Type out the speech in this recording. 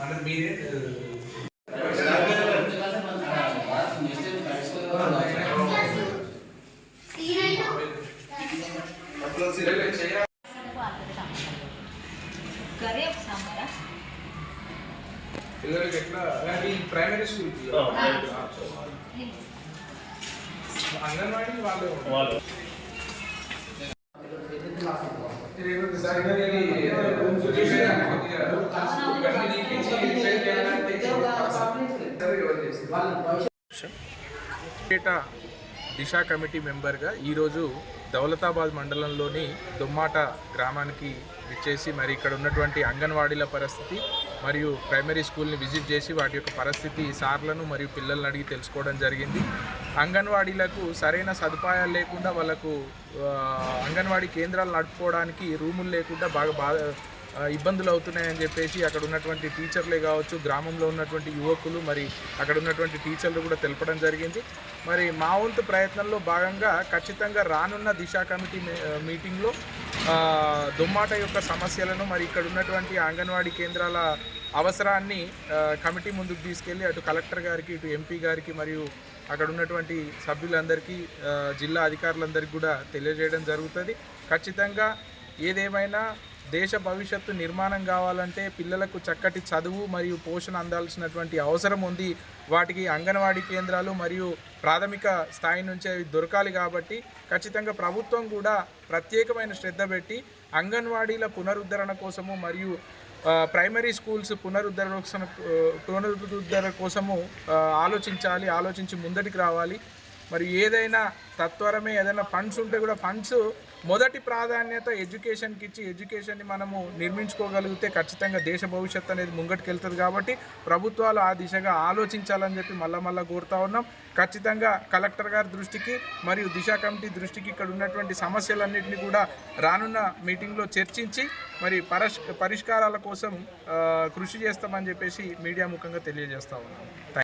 అంటే మీరే పిల్లలకి ఎట్లా అది ప్రైమరీ స్కూల్ అంగన్వాడీ వాళ్ళు వాళ్ళు దిశ కమిటీ మెంబర్గా ఈరోజు దౌలతాబాద్ మండలంలోని దుమ్మాట గ్రామానికి విచ్చేసి మరి ఇక్కడ ఉన్నటువంటి అంగన్వాడీల పరిస్థితి మరియు ప్రైమరీ స్కూల్ని విజిట్ చేసి వాటి యొక్క పరిస్థితి సార్లను మరియు పిల్లలను అడిగి తెలుసుకోవడం జరిగింది. అంగన్వాడీలకు సరైన సదుపాయాలు లేకుండా వాళ్ళకు అంగన్వాడీ కేంద్రాలు నడుపుకోవడానికి రూములు లేకుండా బాగా బాధ ఇబ్బందులు అవుతున్నాయని చెప్పేసి అక్కడ ఉన్నటువంటి టీచర్లే కావచ్చు గ్రామంలో ఉన్నటువంటి యువకులు మరి అక్కడ ఉన్నటువంటి టీచర్లు కూడా తెలపడం జరిగింది. మరి మా వంతు ప్రయత్నంలో భాగంగా ఖచ్చితంగా రానున్న దిశ కమిటీ మీటింగ్లో దుమ్మాట యొక్క సమస్యలను మరి ఇక్కడ ఉన్నటువంటి అంగన్వాడీ కేంద్రాల అవసరాన్ని కమిటీ ముందుకు తీసుకెళ్ళి అటు కలెక్టర్ గారికి ఇటు ఎంపీ గారికి మరియు అక్కడ ఉన్నటువంటి సభ్యులందరికీ జిల్లా అధికారులందరికీ కూడా తెలియజేయడం జరుగుతుంది. ఖచ్చితంగా ఏదేమైనా దేశ భవిష్యత్తు నిర్మాణం కావాలంటే పిల్లలకు చక్కటి చదువు మరియు పోషణ అందాల్సినటువంటి అవసరం ఉంది. వాటికి అంగన్వాడీ కేంద్రాలు మరియు ప్రాథమిక స్థాయి నుంచి అవి దొరకాలి కాబట్టి ఖచ్చితంగా ప్రభుత్వం కూడా ప్రత్యేకమైన శ్రద్ధ పెట్టి అంగన్వాడీల పునరుద్ధరణ కోసము మరియు ప్రైమరీ స్కూల్స్ పునరుద్ధరణ పునరుద్ధరణ కోసము ఆలోచించాలి ఆలోచించి ముందటికి రావాలి. మరి ఏదైనా తత్వరమే ఏదైనా ఫండ్స్ ఉంటే కూడా ఫండ్స్ మొదటి ప్రాధాన్యత ఎడ్యుకేషన్కి ఇచ్చి ఎడ్యుకేషన్ని మనము నిర్మించుకోగలిగితే ఖచ్చితంగా దేశ భవిష్యత్తు అనేది ముంగటికి వెళ్తుంది కాబట్టి ప్రభుత్వాలు ఆ దిశగా ఆలోచించాలని చెప్పి మళ్ళా మళ్ళా కోరుతా ఉన్నాం. ఖచ్చితంగా కలెక్టర్ గారి దృష్టికి మరియు దిశ కమిటీ దృష్టికి ఇక్కడ ఉన్నటువంటి సమస్యలన్నింటినీ కూడా రానున్న మీటింగ్లో చర్చించి మరి పరిష్ పరిష్కారాల కోసం కృషి చేస్తామని చెప్పేసి మీడియా ముఖంగా తెలియజేస్తా ఉన్నాం.